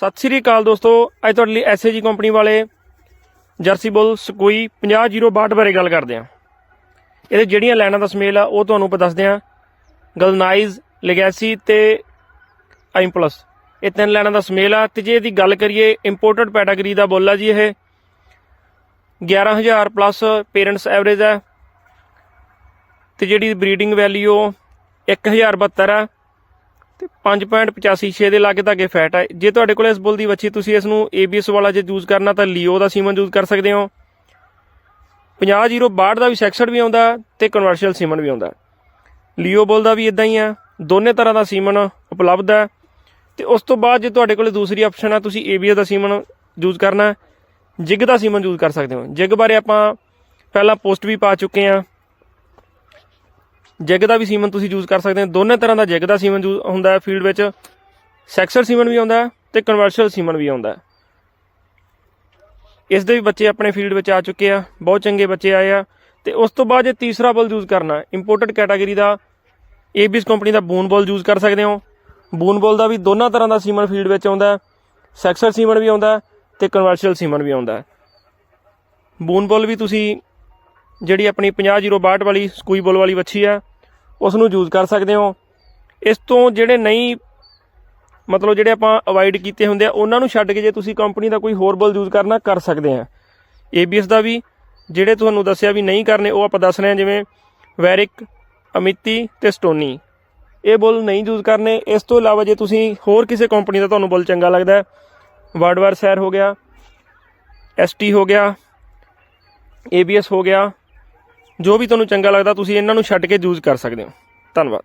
ਸਤਿ ਸ੍ਰੀ ਅਕਾਲ ਦੋਸਤੋ, ਅੱਜ ਤੁਹਾਡੇ ਲਈ ਐਸਏਜੀ ਕੰਪਨੀ ਵਾਲੇ ਜਰਸੀ ਬੁੱਲ ਸਕੂਈ 5002 ਬਾਰੇ ਗੱਲ ਕਰਦੇ ਹਾਂ। ਇਹਦੇ ਜਿਹੜੀਆਂ ਲਾਈਨਾਂ ਦਾ ਸਮੇਲ ਆ, ਉਹ ਤੁਹਾਨੂੰ ਆਪਾਂ ਦੱਸਦੇ ਹਾਂ। ਗਲਨਾਈਜ਼ ਲੈਗੈਸੀ ਤੇ ਆਈਮ ਪਲਸ ਇਹ ਤਿੰਨ ਲਾਈਨਾਂ ਦਾ ਸਮੇਲ ਆ ਤੇ ਜੇ ਇਹਦੀ ਗੱਲ ਕਰੀਏ ਇੰਪੋਰਟਡ ਪੈਟਾਗਰੀ ਦਾ ਬੁੱਲ ਆ ਜੀ ਇਹ। 11000 ਪਲੱਸ ਪੇਰੈਂਟਸ ਐਵਰੇਜ ਹੈ ਤੇ ਜਿਹੜੀ ਬਰੀਡਿੰਗ ਵੈਲਿਊ 1072 ਆ। ਤੇ 5.856 ਦੇ ਲਾਗੇ ਧਾਗੇ ਫੈਟ ਹੈ ਜੇ ਤੁਹਾਡੇ ਕੋਲ ਇਸ ਬੁੱਲ ਦੀ ਵੱਛੀ ਤੁਸੀਂ ਇਸ ਨੂੰ ABS ਵਾਲਾ ਜੇ ਯੂਜ਼ ਕਰਨਾ ਤਾਂ ਲੀਓ ਦਾ ਸੀਮਨ ਯੂਜ਼ ਕਰ ਸਕਦੇ ਹੋ। 5062 ਦਾ ਵੀ ਸੈਕਸਡ ਵੀ ਆਉਂਦਾ ਤੇ ਕਨਵਰਸ਼ੀਅਲ ਸੀਮਨ ਵੀ ਆਉਂਦਾ। ਲੀਓ ਬੁੱਲ ਦਾ ਵੀ ਇਦਾਂ ਹੀ ਆ। ਦੋਨੇ ਤਰ੍ਹਾਂ ਦਾ ਸੀਮਨ ਉਪਲਬਧ ਹੈ ਤੇ ਉਸ ਤੋਂ ਬਾਅਦ ਜੇ ਤੁਹਾਡੇ ਕੋਲ ਦੂਸਰੀ ਆਪਸ਼ਨ ਆ ਤੁਸੀਂ ABS ਦਾ ਸੀਮਨ ਯੂਜ਼ ਕਰਨਾ। ਹੈ, ਜਿਗ ਦਾ ਸੀਮਨ ਯੂਜ਼ ਕਰ ਸਕਦੇ ਹੋ। ਜਿਗ ਬਾਰੇ ਆਪਾਂ ਪਹਿਲਾਂ ਪੋਸਟ ਵੀ ਪਾ ਚੁੱਕੇ ਆ ਜਿਗ ਦਾ ਵੀ ਸੀਮਨ ਤੁਸੀਂ ਯੂਜ਼ ਕਰ ਸਕਦੇ ਹੋ। ਦੋਨੇ ਤਰ੍ਹਾਂ ਦਾ ਜਿਗ ਦਾ ਸੀਮਨ ਯੂਜ਼ ਹੁੰਦਾ ਹੈ ਫੀਲਡ ਵਿੱਚ। ਸੈਕਸਰ ਸੀਮਨ ਵੀ ਆਉਂਦਾ ਹੈ ਤੇ ਕਨਵਰਸ਼ੀਅਲ ਸੀਮਨ ਵੀ ਆਉਂਦਾ ਇਸ ਦੇ ਵੀ ਬੱਚੇ ਆਪਣੇ ਫੀਲਡ ਵਿੱਚ ਆ ਚੁੱਕੇ ਆ। ਬਹੁਤ ਚੰਗੇ ਬੱਚੇ ਆਏ ਆ। ਤੇ ਉਸ ਤੋਂ ਬਾਅਦ ਜੇ ਤੀਸਰਾ ਬਲ ਯੂਜ਼ ਕਰਨਾ ਇੰਪੋਰਟਡ ਕੈਟਾਗਰੀ ਦਾ ਏਬੀਐਸ ਕੰਪਨੀ ਦਾ ਬੂਨ ਬੋਲ ਯੂਜ਼ ਕਰ ਸਕਦੇ ਹੋ। ਬੂਨ ਬੋਲ ਦਾ ਵੀ ਦੋਨਾਂ ਤਰ੍ਹਾਂ ਦਾ ਸੀਮਨ ਫੀਲਡ ਵਿੱਚ ਆਉਂਦਾ ਸੈਕਸਰ ਸੀਮਨ ਵੀ ਆਉਂਦਾ ਹੈ ਤੇ ਕਨਵਰਸ਼ੀਅਲ ਸੀਮਨ ਵੀ ਆਉਂਦਾ ਹੈ। ਬੂਨ ਬੋਲ ਵੀ ਤੁਸੀਂ ਜਿਹੜੀ ਆਪਣੀ 50062 ਵਾਲੀ, ਸਕੂਈ ਬੋਲ ਵਾਲੀ ਵੱਛੀ ਆ ਉਸ ਨੂੰ ਯੂਜ਼ ਕਰ ਸਕਦੇ ਹੋ। ਇਸ ਤੋਂ ਜਿਹੜੇ ਨਹੀਂ, ਮਤਲਬ ਜਿਹੜੇ ਆਪਾਂ ਅਵਾਇਡ ਕੀਤੇ ਹੁੰਦੇ ਆ, ਉਹਨਾਂ ਨੂੰ ਛੱਡ ਕੇ ਜੇ ਤੁਸੀਂ ਕੰਪਨੀ ਦਾ ਕੋਈ ਹੋਰ ਬੋਲ ਯੂਜ਼ ਕਰਨਾ, ਕਰ ਸਕਦੇ ਆ। ABS ਦਾ ਵੀ, ਜਿਹੜੇ ਤੁਹਾਨੂੰ ਦੱਸਿਆ ਵੀ ਨਹੀਂ ਕਰਨੇ, ਉਹ ਆਪਾਂ ਦੱਸ ਰਹੇ ਹਾਂ, ਜਿਵੇਂ ਵੈਰਿਕ ਅਮਿਤੀ ਤੇ ਸਟੋਨੀ ਇਹ ਬੁੱਲ ਨਹੀਂ ਯੂਜ਼ ਕਰਨੇ। ਇਸ ਤੋਂ ਇਲਾਵਾ ਜੇ ਤੁਸੀਂ ਹੋਰ ਕਿਸੇ ਕੰਪਨੀ ਦਾ ਤੁਹਾਨੂੰ ਬੁੱਲ ਚੰਗਾ ਲੱਗਦਾ ਹੈ ਵਾਰਡਵਾਰ ਸੈਰ ਹੋ ਗਿਆ ST ਹੋ ਗਿਆ ABS ਹੋ ਗਿਆ ਜੋ ਵੀ ਤੁਹਾਨੂੰ ਚੰਗਾ ਲੱਗਦਾ, ਤੁਸੀਂ ਇਹਨਾਂ ਨੂੰ ਛੱਡ ਕੇ ਯੂਜ਼ ਕਰ ਸਕਦੇ ਹੋ। ਧੰਨਵਾਦ।